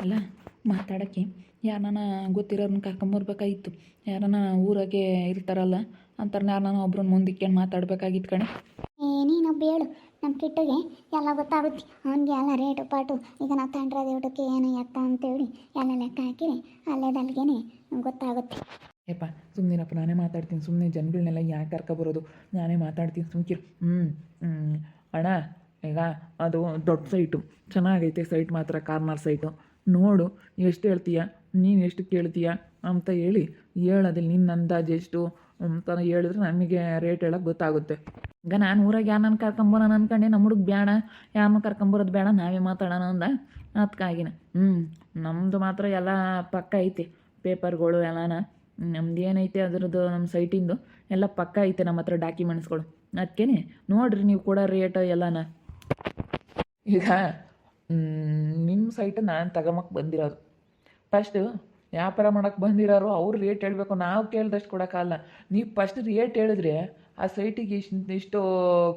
ಅಲ್ಲ ಮಾತಾಡೋಕ್ಕೆ. ಯಾರನ್ನ ಗೊತ್ತಿರೋರನ್ನ ಕರ್ಕೊಂಬರ್ಬೇಕಾಗಿತ್ತು ಯಾರನ್ನ ಊರಾಗೆ ಇರ್ತಾರಲ್ಲ ಅಂಥವ್ರನ್ನ ಯಾರನ್ನ ಒಬ್ರನ್ನ ಮುಂದಿಕ್ಕೊಂಡು ಮಾತಾಡ್ಬೇಕಾಗಿತ್ತು ಕಣೆ. ಏ ನೀನೊಬ್ಬ ಹೇಳು ನಮ್ಮ ಕಿಟ್ಟಿಗೆ ಎಲ್ಲ ಗೊತ್ತಾಗುತ್ತೆ. ಅವನಿಗೆ ಎಲ್ಲ ರೇಟು ಪಾಟು ಈಗ ನಾವು ತಂಡ್ರದ ಊಟಕ್ಕೆ ಏನು ಎತ್ತ ಅಂತೇಳಿ ಎಲ್ಲ ಲೆಕ್ಕ ಹಾಕಿರಿ ಅಲ್ಲೇದಲ್ಗೇನೆ ಗೊತ್ತಾಗುತ್ತೆ. ಏಪ್ಪ ಸುಮ್ಮನಿರಪ್ಪ ನಾನೇ ಮಾತಾಡ್ತೀನಿ. ಸುಮ್ಮನೆ ಜನಗಳನ್ನೆಲ್ಲ ಯಾಕೆ ಕರ್ಕೊಬರೋದು ನಾನೇ ಮಾತಾಡ್ತೀನಿ ಸುಮ್ಕಿರು. ಹ್ಞೂ ಹ್ಞೂ ಅಣ್ಣ ಈಗ ಅದು ದೊಡ್ಡ ಸೈಟು ಚೆನ್ನಾಗೈತೆ ಸೈಟ್ ಮಾತ್ರ ಕಾರ್ನರ್ ಸೈಟು ನೋಡು ಎಷ್ಟು ಹೇಳ್ತೀಯ? ನೀನು ಎಷ್ಟು ಕೇಳ್ತೀಯ? ಅಂತ ಹೇಳಿ ಹೇಳೋದಿಲ್ಲ. ನಿನ್ನ ಅಂದಾಜು ಎಷ್ಟು? ಅಂತ ಹೇಳಿದ್ರೆ ನಮಗೆ ರೇಟ್ ಹೇಳೋಕೆ ಗೊತ್ತಾಗುತ್ತೆ. ಈಗ ನಾನು ಊರಾಗ ಯಾರನ್ನ ಕರ್ಕೊಂಬರೋಣ ಅಂದ್ಕೊಂಡೆ ನಮ್ಮ ಹುಡುಗ ಬೇಡ ಯಾರನ್ನ ಕರ್ಕೊಂಬರೋದು ಬೇಡ ನಾವೇ ಮಾತಾಡೋಣ ಅಂದ. ಅದಕ್ಕಾಗಿನ ಹ್ಞೂ ನಮ್ಮದು ಮಾತ್ರ ಎಲ್ಲ ಪಕ್ಕ ಐತೆ. ಪೇಪರ್ಗಳು ಎಲ್ಲನ. ನಮ್ದು ಏನೈತೆ ಅದರದ್ದು ನಮ್ಮ ಸೈಟಿಂದು ಎಲ್ಲ ಪಕ್ಕ ಐತೆ ನಮ್ಮ ಹತ್ರ ಡಾಕ್ಯುಮೆಂಟ್ಸ್ಗಳು. ಅದಕ್ಕೆ ನೋಡಿರಿ ನೀವು ಕೊಡೋ ರೇಟ್ ಎಲ್ಲನ. ಈಗ ನಿಮ್ಮ ಸೈಟ್ ನಾನು ತಗೊಂಬಕ್ಕೆ ಬಂದಿರೋದು. ಫಸ್ಟ್ ವ್ಯಾಪಾರ ಮಾಡೋಕ್ಕೆ ಬಂದಿರೋರು, ಅವ್ರು ರೇಟ್ ಹೇಳಬೇಕು, ನಾವು ಕೇಳ್ದಷ್ಟು ಕೊಡೋಕ್ಕಲ್ಲ ನೀವು ಫಸ್ಟ್ ರೇಟ್ ಹೇಳಿದ್ರೆ, ಆ ಸೈಟಿಗೆ ಇಷ್ಟು ಇಷ್ಟು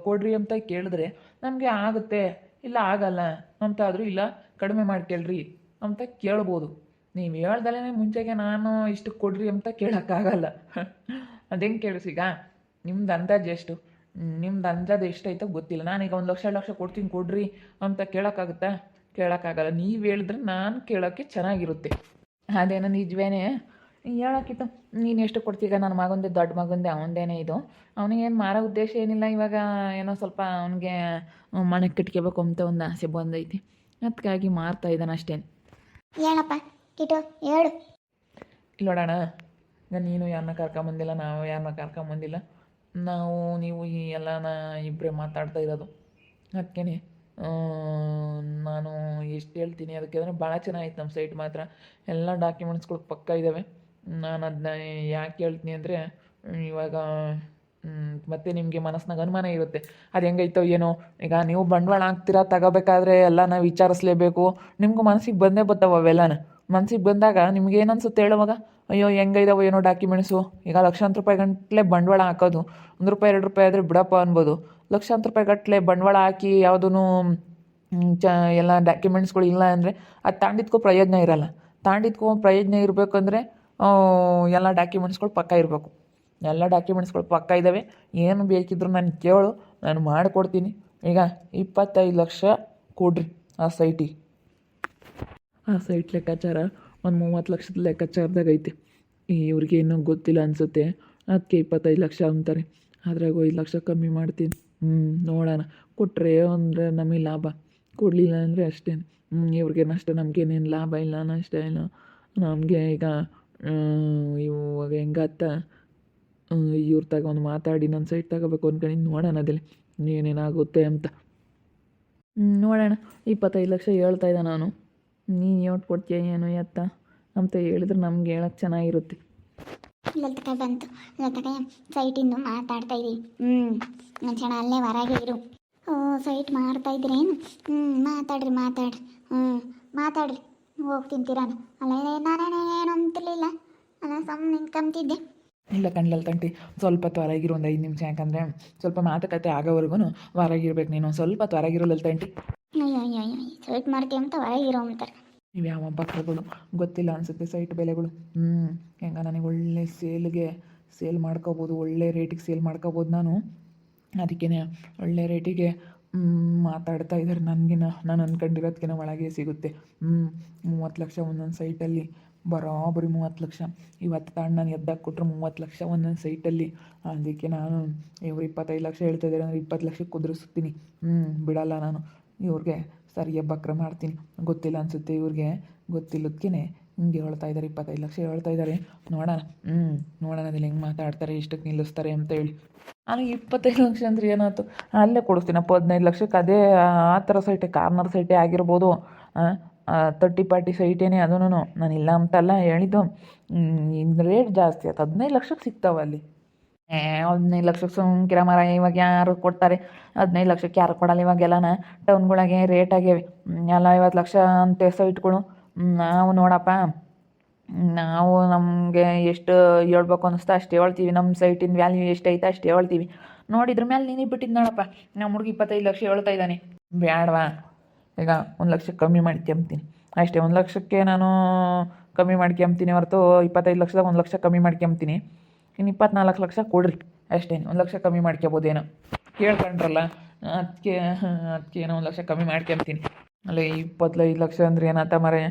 ಕೊಡ್ರಿ ಅಂತ ಕೇಳಿದ್ರೆ, ನಮಗೆ ಆಗುತ್ತೆ. ಇಲ್ಲ, ಆಗಲ್ಲ. ಅಂತ ಆದರೂ ಇಲ್ಲ, ಕಡಿಮೆ ಮಾಡಿ ಕೇಳ್ರಿ ಅಂತ ಕೇಳ್ಬೋದು. ನೀವು ಹೇಳ್ದಲೇ ಮುಂಚೆಗೆ ನಾನು ಇಷ್ಟು ಕೊಡ್ರಿ ಅಂತ ಕೇಳೋಕ್ಕಾಗಲ್ಲ ಅದು ಹೆಂಗೆ ಕೇಳಿಸೀಗ ನಿಮ್ದು ಅಂದಾಜು ಎಷ್ಟು? ನಿಮ್ದು ಅಂದಾಜು ಎಷ್ಟೈತೋ ಗೊತ್ತಿಲ್ಲ. ನಾನೀಗ ಒಂದು ಲಕ್ಷ ಲಕ್ಷ ಕೊಡ್ತೀನಿ, ಕೊಡ್ರಿ ಅಂತ ಕೇಳೋಕ್ಕಾಗುತ್ತಾ ಕೇಳೋಕ್ಕಾಗಲ್ಲ. ನೀವು ಹೇಳಿದ್ರೆ ನಾನು ಕೇಳೋಕ್ಕೆ ಚೆನ್ನಾಗಿರುತ್ತೆ. ಅದೇನೋ ನಿಜವೇನೆ? ಹೇಳೋಕ್ಕಿತ್ತು ನೀನು ಎಷ್ಟು ಕೊಡ್ತೀಗ? ನನ್ನ ಮಗಂದೆ ದೊಡ್ಡ ಮಗಂದೆ ಅವನದೇನೆ ಇದು. ಅವನಿಗೇನು ಮಾರೋ ಉದ್ದೇಶ ಏನಿಲ್ಲ ಇವಾಗ ಏನೋ ಸ್ವಲ್ಪ ಅವನಿಗೆ ಮನೆ ಕಟ್ಕೋಬೇಕು ಅಂತ ಒಂದು ಆಸೆ ಬಂದೈತಿ. ಅದಕ್ಕಾಗಿ ಮಾರ್ತಾ ಇದ್ದಾನೆ ಅಷ್ಟೇನು ಹೇಳಪ್ಪ ಕಿಟು ಹೇಳು. ಇಲ್ಲ ನೋಡೋಣ ಈಗ ನೀನು ಯಾರನ್ನ ಕರ್ಕೊಂಬಂದಿಲ್ಲ ನಾವು ಯಾರನ್ನ ಕರ್ಕೊಂಬಂದಿಲ್ಲ ನಾವು ನೀವು ಈ ಎಲ್ಲನ ಇಬ್ಬರೇ ಮಾತಾಡ್ತಾ ಇರೋದು. ಅದಕ್ಕೆ ನಾನು ಎಷ್ಟು ಹೇಳ್ತೀನಿ, ಅದಕ್ಕೆ ಅಂದರೆ ಭಾಳ ಚೆನ್ನಾಗಿತ್ತು ನಮ್ಮ ಸೈಟ್ ಮಾತ್ರ. ಎಲ್ಲ ಡಾಕ್ಯುಮೆಂಟ್ಸ್ಗಳು ಪಕ್ಕ ಇದ್ದಾವೆ ನಾನು ಅದನ್ನ ಯಾಕೆ ಹೇಳ್ತೀನಿ ಅಂದರೆ ಇವಾಗ ಮತ್ತೆ ನಿಮಗೆ ಮನಸ್ಸಿನಾಗ ಅನುಮಾನ ಇರುತ್ತೆ. ಅದು ಹೆಂಗೈತೋ ಏನೋ, ಈಗ ನೀವು ಬಂಡವಾಳ ಹಾಕ್ತೀರಾ, ತಗೋಬೇಕಾದ್ರೆ ನಾವು ವಿಚಾರಿಸ್ಲೇಬೇಕು. ನಿಮ್ಗೂ ಮನಸ್ಸಿಗೆ ಬಂದೇ ಬರ್ತಾವೆ ಅವೆಲ್ಲನ. ಮನ್ಸಿಗೆ ಬಂದಾಗ ನಿಮ್ಗೆ ಏನು ಅನ್ಸುತ್ತೆ ಹೇಳುವಾಗ ಅಯ್ಯೋ, ಹೆಂಗೈದಾವೋ ಏನೋ ಡಾಕ್ಯುಮೆಂಟ್ಸು ಈಗ ಲಕ್ಷಾಂತರ ರೂಪಾಯಿ ಗಂಟಲೆ ಬಂಡವಾಳ ಹಾಕೋದು. ಒಂದು ರೂಪಾಯಿ, ಎರಡು ರೂಪಾಯಿ ಆದರೆ ಬಿಡಪ್ಪ ಅನ್ಬೋದು. ಲಕ್ಷಾಂತರ ರೂಪಾಯಿ ಗಟ್ಟಲೆ ಬಂಡವಾಳ ಹಾಕಿ ಯಾವುದೂ ಚ, ಎಲ್ಲ ಡಾಕ್ಯುಮೆಂಟ್ಸ್ಗಳು ಇಲ್ಲ ಅಂದರೆ ಅದು ತಾಂಡಿದ್ಕೋ ಪ್ರಯೋಜನ ಇರಲ್ಲ. ತಾಂಡಿದ್ಕೋ ಪ್ರಯೋಜನ ಇರಬೇಕಂದ್ರೆ ಎಲ್ಲ ಡಾಕ್ಯುಮೆಂಟ್ಸ್ಗಳು ಪಕ್ಕ ಇರಬೇಕು. ಎಲ್ಲ ಡಾಕ್ಯುಮೆಂಟ್ಸ್ಗಳು ಪಕ್ಕ ಇದ್ದಾವೆ ಏನು ಬೇಕಿದ್ರು ನಾನು ಕೇಳು, ನಾನು ಮಾಡಿಕೊಡ್ತೀನಿ. ಈಗ ಇಪ್ಪತ್ತೈದು ಲಕ್ಷ ಕೊಡ್ರಿ ಆ ಸೈಟಿಗೆ ಆ ಸೈಟ್ ಲೆಕ್ಕಾಚಾರ. ಒಂದು ಮೂವತ್ತು ಲಕ್ಷದ ಲೆಕ್ಕಾಚಾರದಾಗ ಐತೆ. ಇವ್ರಿಗೆ ಏನೂ ಗೊತ್ತಿಲ್ಲ ಅನಿಸುತ್ತೆ. ಅದಕ್ಕೆ ಇಪ್ಪತ್ತೈದು ಲಕ್ಷ ಅಂತಾರೆ. ಅದ್ರಾಗ ಐದು ಲಕ್ಷ ಕಮ್ಮಿ ಮಾಡ್ತೀನಿ. ಹ್ಞೂ ನೋಡೋಣ. ಕೊಟ್ಟರೆ ಅಂದರೆ ನಮಗೆ ಲಾಭ. ಕೊಡಲಿಲ್ಲ ಅಂದರೆ ಅಷ್ಟೇ ಹ್ಞೂ ಇವ್ರಿಗೇನು ಅಷ್ಟೇ ನಮಗೇನೇನು ಲಾಭ ಇಲ್ಲ, ನಷ್ಟ ಇಲ್ಲ. ನಮಗೆ ಈಗ ಇವಾಗ ಹೆಂಗತ್ತ? ಇವ್ರ ಒಂದು ಮಾತಾಡಿ ನನ್ನ ಸೈಡ್ ತಗೋಬೇಕು ಅಂದ್ಕೊಂಡು ನೋಡೋಣ ಅದಲ್ಲಿ ಏನೇನಾಗುತ್ತೆ ಅಂತ. ನೋಡೋಣ. ಇಪ್ಪತ್ತೈದು ಲಕ್ಷ ಹೇಳ್ತಾ ಇದ್ದೆ ನಾನು. ನೀನು ಯೋಟ್ ಕೊಡ್ತೀಯ ಏನು ಎತ್ತ? ಅಂತ ಹೇಳಿದ್ರೆ ನಮ್ಗೆ ಹೇಳಕ್ಕೆ ಚೆನ್ನಾಗಿರುತ್ತೆ. ಲತಕ ಬಂತು. ಲತಕ ಸೈಟಿಂದು ಮಾತಾಡ್ತಾ ಇದ್ದೀವಿ ಹ್ಞೂ ನಾನು ಕ್ಷಣ ಅಲ್ಲೇ ಹೊರಗೆ ಇರು. ಓ ಸೈಟ್ ಮಾಡ್ತಾ ಇದ್ರೇನು ಹ್ಞೂ ಮಾತಾಡ್ರಿ ಮಾತಾಡ್ರಿ. ಹ್ಞೂ ಮಾತಾಡ್ರಿ. ಹೋಗ್ತೀನಿ ತಿರಾನು ಅಲ್ಲ ನಾನೇನೇನು ಅಂತಿರ್ಲಿಲ್ಲ. ಅಲ್ಲ ಸಮ್ ನಿಂತ್ಕೊಂತಿದ್ದೆ ಇಲ್ಲ ಕಣ್ಣಲ್ಲಿ ತಂಟಿ, ಸ್ವಲ್ಪ ಹೊರಗಿರು ಒಂದು ಐದು ನಿಮಿಷ, ಯಾಕಂದರೆ ಸ್ವಲ್ಪ ಮಾತುಕತೆ ಆಗೋವರೆಗೂ ಹೊರಗಿರ್ಬೇಕು ನೀನು. ಸ್ವಲ್ಪ ಹೊರಗಿರೋಲ್ಲ ತಂಟಿ. ಸೈಟ್ ಮಾಡ್ತೀವಿ ಅಂತ ಹೊರಗಿರೋ ಅಂತಾರೆ ನೀವು ಯಾವ ಬಕ್ರಗಳು ಗೊತ್ತಿಲ್ಲ ಅನ್ಸುತ್ತೆ ಸೈಟ್ ಬೆಲೆಗಳು ಹ್ಞೂ ಹೆಂಗ ನನಗೆ ಒಳ್ಳೆ ಸೇಲ್ಗೆ ಸೇಲ್ ಮಾಡ್ಕೋಬೋದು ಒಳ್ಳೆ ರೇಟಿಗೆ ಸೇಲ್ ಮಾಡ್ಕೋಬೋದು ನಾನು ಅದಕ್ಕೇ ಒಳ್ಳೆ ರೇಟಿಗೆ ಮಾತಾಡ್ತಾ ಇದ್ದಾರೆ ನನಗಿನ ನಾನು ಅಂದ್ಕೊಂಡಿರೋದಕ್ಕಿಂತ ಒಳಗೆ ಸಿಗುತ್ತೆ ಹ್ಞೂ ಮೂವತ್ತು ಲಕ್ಷ ಒಂದೊಂದು ಸೈಟಲ್ಲಿ ಬರೋಬ್ಬರಿ ಮೂವತ್ತು ಲಕ್ಷ. ಇವತ್ತು ತಾಂಡ ನಾನು ಎದ್ದಾಗ ಕೊಟ್ಟರು ಮೂವತ್ತು ಲಕ್ಷ ಒಂದೊಂದು ಸೈಟಲ್ಲಿ ಅದಕ್ಕೆ ನಾನು ಇವ್ರು ಇಪ್ಪತ್ತೈದು ಲಕ್ಷ ಹೇಳ್ತಾ ಇದ್ದಾರೆ ಅಂದರೆ ಇಪ್ಪತ್ತು ಲಕ್ಷಕ್ಕೆ ಕುದುರಿಸ್ತೀನಿ. ಹ್ಞೂ ಬಿಡಲ್ಲ ನಾನು. ಇವ್ರಿಗೆ ಸರಿಯ ಬಕ್ರ ಮಾಡ್ತೀನಿ. ಗೊತ್ತಿಲ್ಲ ಅನಿಸುತ್ತೆ ಇವ್ರಿಗೆ. ಗೊತ್ತಿಲ್ಲದಕ್ಕೇ ಹಿಂಗೆ ಹೇಳ್ತಾ ಇದ್ದಾರೆ, ಇಪ್ಪತ್ತೈದು ಲಕ್ಷ ಹೇಳ್ತಾ ಇದ್ದಾರೆ. ನೋಡೋಣ. ಹ್ಞೂ ನೋಡೋಣ ಅದಿಲ್ಲ ಹೆಂಗೆ ಮಾತಾಡ್ತಾರೆ, ಎಷ್ಟಕ್ಕೆ ನಿಲ್ಲಿಸ್ತಾರೆ ಅಂತ ಹೇಳಿ. ನಾನು ಇಪ್ಪತ್ತೈದು ಲಕ್ಷ ಅಂದ್ರೆ ಏನಾಯ್ತು? ಅಲ್ಲೇ ಕೊಡಿಸ್ತೀನಪ್ಪ ಹದಿನೈದು ಲಕ್ಷಕ್ಕೆ. ಅದೇ, ಆ ಥರ ಸೈಟೆ ಕಾರ್ನರ್ ಸೈಟೇ ಆಗಿರ್ಬೋದು. ತರ್ಟಿ ಪಾರ್ಟಿ ಸೈಟೇನೆ ಅದೂ ನಾನು ಇಲ್ಲ ಅಂತಲ್ಲ ಹೇಳಿದ್ದು. ರೇಟ್ ಜಾಸ್ತಿ ಆಯ್ತು ಹದಿನೈದು ಲಕ್ಷಕ್ಕೆ ಸಿಗ್ತಾವೆ ಅಲ್ಲಿ. ಹದಿನೈದು ಲಕ್ಷಕ್ಕೆ ಸುಮ್ಕಿರ ಮರ ಇವಾಗ ಯಾರು ಕೊಡ್ತಾರೆ? ಹದಿನೈದು ಲಕ್ಷಕ್ಕೆ ಯಾರು ಕೊಡಲ್ಲ ಇವಾಗೆಲ್ಲನ ಟೌನ್ಗಳಿಗೆ ರೇಟ್ ಆಗ್ಯಾವೆ. ಎಲ್ಲ ಐವತ್ತು ಲಕ್ಷ ಅಂತ ಸೈಟ್ಗಳು ನಾವು ನೋಡಪ್ಪ. ನಾವು ನಮಗೆ ಎಷ್ಟು ಹೇಳ್ಬೇಕು ಅನ್ನಿಸ್ತಾ ಅಷ್ಟು ಹೇಳ್ತೀವಿ. ನಮ್ಮ ಸೈಟಿನ ವ್ಯಾಲ್ಯೂ ಎಷ್ಟು ಐತೆ ಅಷ್ಟು ಹೇಳ್ತೀವಿ. ನೋಡಿದ್ರ ಮೇಲೆ ನೀನು ಬಿಟ್ಟಿದ್ದು ನೋಡಪ್ಪ. ನಮ್ಮ ಹುಡುಗಿ ಇಪ್ಪತ್ತೈದು ಲಕ್ಷ ಹೇಳ್ತಾ ಇದ್ದಾನೆ. ಬೇಡವಾ ಈಗ ಒಂದು ಲಕ್ಷ ಕಮ್ಮಿ ಮಾಡಿ ಕೆಮ್ತೀನಿ ಅಷ್ಟೇ, ಒಂದು ಲಕ್ಷಕ್ಕೆ ನಾನು ಕಮ್ಮಿ ಮಾಡ್ಕೊಂತೀನಿ ಹೊರತು ಇಪ್ಪತ್ತೈದು ಲಕ್ಷದಾಗ ಒಂದು ಲಕ್ಷ ಕಮ್ಮಿ ಮಾಡ್ಕೊಂತೀನಿ ಇನ್ನು ಇಪ್ಪತ್ನಾಲ್ಕು ಲಕ್ಷ ಕೊಡ್ರಿ. ಅಷ್ಟೇ, ಒಂದು ಲಕ್ಷ ಕಮ್ಮಿ ಮಾಡ್ಕೊಬೋದೇನೋ ಕೇಳ್ಕೊಂಡ್ರಲ್ಲ ಅದಕ್ಕೆ ಅದಕ್ಕೆ ಏನೋ ಒಂದು ಲಕ್ಷ ಕಮ್ಮಿ ಮಾಡ್ಕೊಂತೀನಿ ಅಲ್ಲ, ಇಪ್ಪತ್ತೈದು ಲಕ್ಷ ಅಂದ್ರೆ ಏನಾತ ಮರೆ?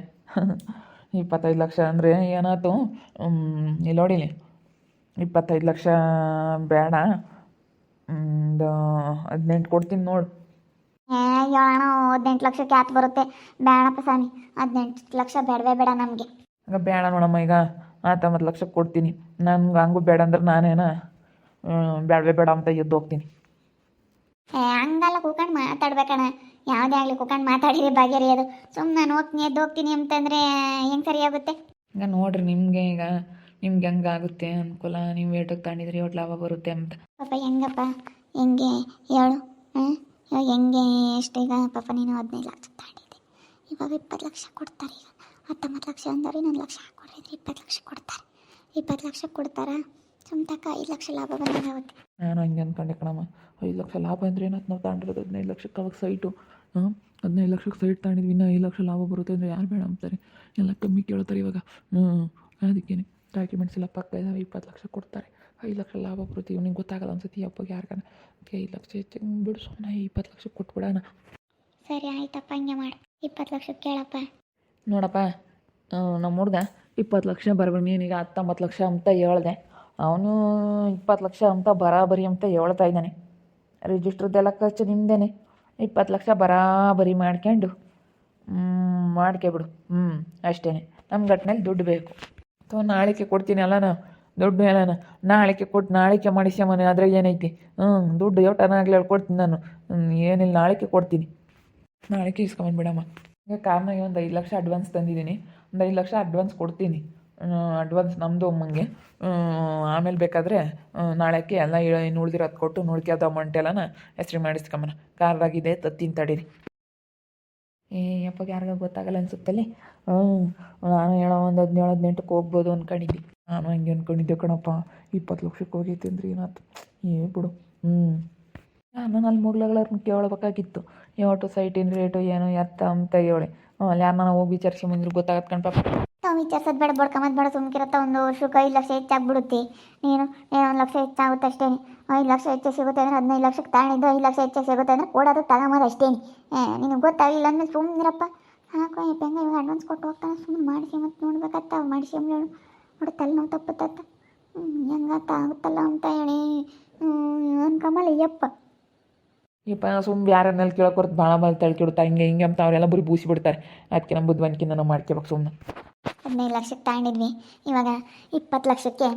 ಇಪ್ಪತ್ತೈದು ಲಕ್ಷ ಅಂದರೆ ಏನಾಯ್ತು ಇಲ್ಲಿ ನೋಡಿಲಿ ಇಪ್ಪತ್ತೈದು ಲಕ್ಷ ಬೇಡ. ಒಂದು ಹದಿನೆಂಟು ಕೊಡ್ತೀನಿ ನೋಡು. ಏ ಹೇಳೋಣ ಹದಿನೆಂಟು ಲಕ್ಷ ಕ್ಯಾತ್ ಬರುತ್ತೆ. ಬೇಡಪ್ಪ ಸ್ವಾಮಿ ಹದಿನೆಂಟು ಲಕ್ಷ ಬೇಡವೇ ಬೇಡ ನಮಗೆ. ಹಂಗ ಬೇಡ ನೋಡಮ್ಮ ಈಗ. ಹತ್ತೊಂಬತ್ತು ಲಕ್ಷ ಕೊಡ್ತೀನಿ. ನನ್ಗೆ ಹಂಗೂ ಬೇಡ ಅಂದ್ರೆ ನಾನೇನ ಬೇಡವೇ ಬೇಡ ಅಂತ ಎದ್ದು ಹೋಗ್ತೀನಿ. ಏ ಹಂಗಲ್ಲ ಕೂಕಂಡು ಮಾತಾಡ್ಬೇಕಣ್ಣ ಯಾವುದೇ ಆಗಲಿ ಕೂಕಂಡು ಮಾತಾಡಿದ್ರೆ ಅದು. ಸುಮ್ಮನೆ ನಾನು ಹೋಗ್ತೀನಿ ಎದ್ದು ಹೋಗ್ತೀನಿ ಅಂತಂದರೆ ಹೆಂಗೆ ಸರಿಯಾಗುತ್ತೆ ಈಗ ನೋಡ್ರಿ ನಿಮಗೆ ಈಗ ನಿಮ್ಗೆ ಹೆಂಗೆ ಆಗುತ್ತೆ ಅನುಕೂಲ. ನೀವು ಏಟಕ್ಕೆ ತಗೊಂಡಿದ್ರಿ ಒಟ್ಟು ಲಾಭ ಬರುತ್ತೆ ಅಂತ. ಪಾಪ ಹೆಂಗಪ್ಪ? ಹೆಂಗೆ? ಹೇಳು ಹಾಂ ಇವಾಗ ಹೆಂಗೆ ಎಷ್ಟೀಗ ಪಾಪ ನೀನು ಹದಿನೈದು ಲಕ್ಷ ತಗೊಂಡಿದ್ದೆ. ಇವಾಗ ಇಪ್ಪತ್ತು ಲಕ್ಷ ಕೊಡ್ತಾರೆ ಈಗ. ಹತ್ತೊಂಬತ್ತು ಲಕ್ಷ ಅಂದರೆ ಇನ್ನೊಂದು ಲಕ್ಷ ಹಾಕ್ಕೊಡ್ರಿ ಇಪ್ಪತ್ತು ಲಕ್ಷ ಕೊಡ್ತಾರೆ. ಇಪ್ಪತ್ತು ಲಕ್ಷ ಕೊಡ್ತಾರಾ? ಸುಮ್ತಕ್ಕ ಐದು ಲಕ್ಷ ಲಾಭ ಬಂದಾಗುತ್ತೆ ನಾನು ಹಂಗೆ ಅಂದ್ಕೊಂಡೆ ಕಣಮ್ಮ. ಐದು ಲಕ್ಷ ಲಾಭ ಅಂದರೆ ಏನಂತ ನಾವು ತಗೊಂಡಿರೋದು? ಹದಿನೈದು ಲಕ್ಷಕ್ಕೆ ಅವಾಗ ಸೈಟು ಹಾಂ? ಹದಿನೈದು ಲಕ್ಷಕ್ಕೆ ಸೈಟ್ ತಗೊಂಡಿದ್ವಿ, ಇನ್ನೂ ಐದು ಲಕ್ಷ ಲಾಭ ಬರುತ್ತೆ ಅಂದರೆ ಯಾರು ಬೇಡ ಅಂತಾರೆ. ಎಲ್ಲ ಕಮ್ಮಿ ಕೇಳ್ತಾರೆ ಇವಾಗ. ಹ್ಞೂ ಅದಕ್ಕೇನೆ. ಡಾಕ್ಯುಮೆಂಟ್ಸ್ ಎಲ್ಲ ಪಕ್ಕ ಇದಾವೆ ಇಪ್ಪತ್ತು ಲಕ್ಷ ಕೊಡ್ತಾರೆ. ಐದು ಲಕ್ಷ ಲಾಭ ಬರುತ್ತೆ ಇವ್ನಿಗೆ ಗೊತ್ತಾಗಲ್ಲ ಅನ್ಸುತ್ತೆ ಅಪ್ಪಗೆ ಯಾರಿಗಾನ? ಅದಕ್ಕೆ ಐದು ಲಕ್ಷ ಹೆಚ್ಚಿಗೆ ಬಿಡು ಸುಮ್ಮನೆ ಇಪ್ಪತ್ತು ಲಕ್ಷ ಕೊಟ್ಬಿಡೋಣ. ಸರಿ ಆಯ್ತಪ್ಪ ಹಂಗೆ ಮಾಡಿ. ಇಪ್ಪತ್ತು ಲಕ್ಷ ಕೇಳಪ್ಪ. ನೋಡಪ್ಪ ನಮ್ಮ ಹುಡ್ಗ ಇಪ್ಪತ್ತು ಲಕ್ಷ ಬರ್ಬೇಡಿ. ನೀನೀಗ ಹತ್ತೊಂಬತ್ತು ಲಕ್ಷ ಅಂತ ಹೇಳ್ದೆ. ಅವನು ಇಪ್ಪತ್ತು ಲಕ್ಷ ಅಂತ ಬರಾಬರಿ ಅಂತ ಹೇಳ್ತಾ ಇದ್ದಾನೆ. ರಿಜಿಸ್ಟ್ರದ್ದೆಲ್ಲ ಖರ್ಚು ನಿಮ್ಮದೇನೆ ಇಪ್ಪತ್ತು ಲಕ್ಷ ಬರಾಬರಿ ಮಾಡ್ಕೊಂಡು ಮಾಡ್ಕೊಬಿಡು ಹ್ಞೂ ಅಷ್ಟೇ ನಮ್ಮ ಗಟ್ಟಿನಲ್ಲಿ ದುಡ್ಡು ಬೇಕು. ಅಥವಾ ನಾಳಿಕೆ ಕೊಡ್ತೀನಿ ಅಲ್ಲನ, ದುಡ್ಡು ಎಲ್ಲನ ನಾಳಿಕೆ ಕೊಟ್ಟು ನಾಳಿಕೆ ಮಾಡಿಸ್ಯಾಮನೆ ಅದ್ರಾಗ ಏನೈತಿ? ಹ್ಞೂ ದುಡ್ಡು ಯೋಟನಾಗ್ಲಿ ಕೊಡ್ತೀನಿ ನಾನು. ಏನಿಲ್ಲ ನಾಳಿಕೆ ಕೊಡ್ತೀನಿ. ನಾಳೆಗೆ ಇಸ್ಕೊಂಬಂದ್ಬಿಡಮ್ಮ ಈಗ ಕಾರ್ನಾಗೆ ಒಂದು ಐದು ಲಕ್ಷ ಅಡ್ವಾನ್ಸ್ ತಂದಿದ್ದೀನಿ. ಒಂದು ಐದು ಲಕ್ಷ ಅಡ್ವಾನ್ಸ್ ಕೊಡ್ತೀನಿ. ಅಡ್ವಾನ್ಸ್ ನಮ್ಮದು ಅಮ್ಮಂಗೆ. ಆಮೇಲೆ ಬೇಕಾದರೆ ನಾಳೆಕ್ಕೆ ಎಲ್ಲ ಇನ್ನು ಉಳಿದಿರೋದು ಕೊಟ್ಟು ನುಳ್ಕ್ಯಾದ ಅಮೌಂಟ್ ಎಲ್ಲನ ಹೆಸ್ರು ಮಾಡಿಸ್ಕೊಂಬನ ಕಾರ್ದಾಗಿದೆ ತತ್ತಿನ ತಡೀರಿ. ಏ ಅಪ್ಪ ಯಾರಿಗ ಗೊತ್ತಾಗಲ್ಲ ಅನ್ಸುತ್ತಲ್ಲಿ? ಹ್ಞೂ, ನಾನು ಹೇಳೋ ಒಂದು ಹದಿನೇಳು, ಹದಿನೆಂಟಕ್ಕೆ ಹೋಗ್ಬೋದು ಅಂದ್ಕೊಂಡಿದ್ದೆ ನಾನು ಹಂಗೆ ಅಂದ್ಕೊಂಡಿದ್ದೆ ಕಣಪ್ಪ, ಇಪ್ಪತ್ತು ಲಕ್ಷಕ್ಕೆ ಹೋಗೈತೆ ಅಂದ್ರೆ ಏನಾಯ್ತು ಏ, ಬಿಡು. ಹ್ಞೂ. ನಾನು ಅಲ್ಲಿ ಮುಗ್ಲಗಳವ್ರನ್ನ ಕೇಳಬೇಕಾಗಿತ್ತು. ಯಾವಟು ಸೈಟಿನ ರೇಟು ಏನು ಎತ್ತ ಅಂತ ಹೇಳಿ. ಅಲ್ಲಿ ಯಾರು ನಾನು ಹೋಗಿ ವಿಚಾರಿಸ್ಕೊಂಬಂದ್ರೆ ಗೊತ್ತಾಗತ್ತೆ ಕಣಪ್ಪ. ಪಾಪ ತಾವು ವಿಚಾರಿಸೋದು ಬೇಡ, ಬಡ್ಕೊಂಬದ್ ಬೇಡ, ಸುಮ್ಕಿರತ್ತ, ಒಂದು ವರ್ಷಕ್ಕೆ ಐದು ಲಕ್ಷ ಹೆಚ್ಚಾಗ್ಬಿಡುತ್ತೆ ನೀನು ಏನೋ ಒಂದು ಲಕ್ಷ ಹೆಚ್ಚಾಗುತ್ತೆ ಅಷ್ಟೇ ಐದು ಲಕ್ಷ ಹೆಚ್ಚು ಸಿಗುತ್ತೆ ಅಂದ್ರೆ ಹದಿನೈದು ಲಕ್ಷಕ್ಕೆ ತಗೊಂಡಿದ್ದು ಐದು ಲಕ್ಷ ಹೆಚ್ಚು ಸಿಗುತ್ತೆ ಅಂದ್ರೆ ಕೊಡೋದು ತಗೊಂಬೋದು ಅಷ್ಟೇ ನಿನಗೆ ಗೊತ್ತಾಗಿಲ್ಲ ಅಂದ್ರೆ ಸುಮ್ಮನಿರಪ್ಪ ಈ ಪೆಂಗ ಇವಾಗ ಅಡ್ವಾನ್ಸ್ ಕೊಟ್ಟು ಹೋಗ್ತಾನೆ ಸುಮ್ಮನೆ ಮಾಡಿಸಿ ಮತ್ತೆ ನೋಡ್ಬೇಕತ್ತ ಮಾಡಿಸಿ ಹೇಳು ನೋಡಿ. ತಲೆ ನೋವು ತಪ್ಪುತ್ತತ್ತ ಹೆಂಗತ್ತ ಆಗುತ್ತಲ್ಲ ಅಂತ ಹೇಳಿ. ಅನ್ಕೊಂಬಲ್ಲ ಯಪ್ಪ. ಯಪ್ಪ ಸುಮ್ಮನೆ ಯಾರನ್ನೆಲ್ಲ ಕೇಳೋಕೆ ಹೊರತು ಭಾಳ ಭಾಳ ತಳ್ಕಿಡ್ತಾ ಹಿಂಗೆ ಹಿಂಗೆ ಅಂತ ಅವರೆಲ್ಲ ಬರೀ ಬೂಸಿ ಬಿಡ್ತಾರೆ. ಅದಕ್ಕೆ ನಮ್ಮ ಬುದ್ಧಿವಂತಿಕೆ ನಾವು ಮಾಡ್ಕೋಬೇಕು ಸುಮ್ಮನೆ ಹದಿನೈದು ಲಕ್ಷಕ್ಕೆ ತಗೊಂಡಿದ್ವಿ. ಇವಾಗ ಇಪ್ಪತ್ತು ಲಕ್ಷಕ್ಕೆ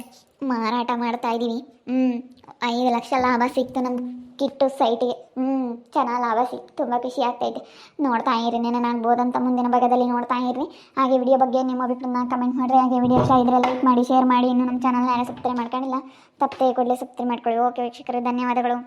ಮಾರಾಟ ಮಾಡ್ತಾ ಇದ್ದೀವಿ. ಹ್ಞೂ ಐದು ಲಕ್ಷ ಲಾಭ ಸಿಕ್ತು ನಮ್ಮ ಕಿಟ್ಟು ಸೈಟಿಗೆ. ಹ್ಞೂ ಚೆನ್ನಾಗಿ ಲಾಭ ಸಿಕ್ತು. ತುಂಬ ಖುಷಿ ಆಗ್ತೈತೆ ನೋಡ್ತಾ ಇರಿ ನೆನಾಗ್ಬೋದಂತ ಮುಂದಿನ ಭಾಗದಲ್ಲಿ ನೋಡ್ತಾ ಇರ್ರಿ ಹಾಗೆ ವಿಡಿಯೋ ಬಗ್ಗೆ ನಿಮ್ಮ ಅಭಿಪ್ರಾಯನ ಕಮೆಂಟ್ ಮಾಡಿರಿ. ಹಾಗೆ ವಿಡಿಯೋ ಇಷ್ಟ ಇದ್ರೆ ಲೈಕ್ ಮಾಡಿ ಶೇರ್ ಮಾಡಿ. ಇನ್ನು ನಮ್ಮ ಚಾನಲ್ನ ಯಾರು ಸಬ್ಸ್ಕ್ರೈಬ್ ಮಾಡ್ಕೊಂಡಿಲ್ಲ, ತಪ್ಪದೆ ಕೂಡಲೇ ಸಬ್ಸ್ಕ್ರೈಬ್ ಮಾಡ್ಕೊಳ್ಳಿ. ಓಕೆ ವೀಕ್ಷಕರು, ಧನ್ಯವಾದಗಳು.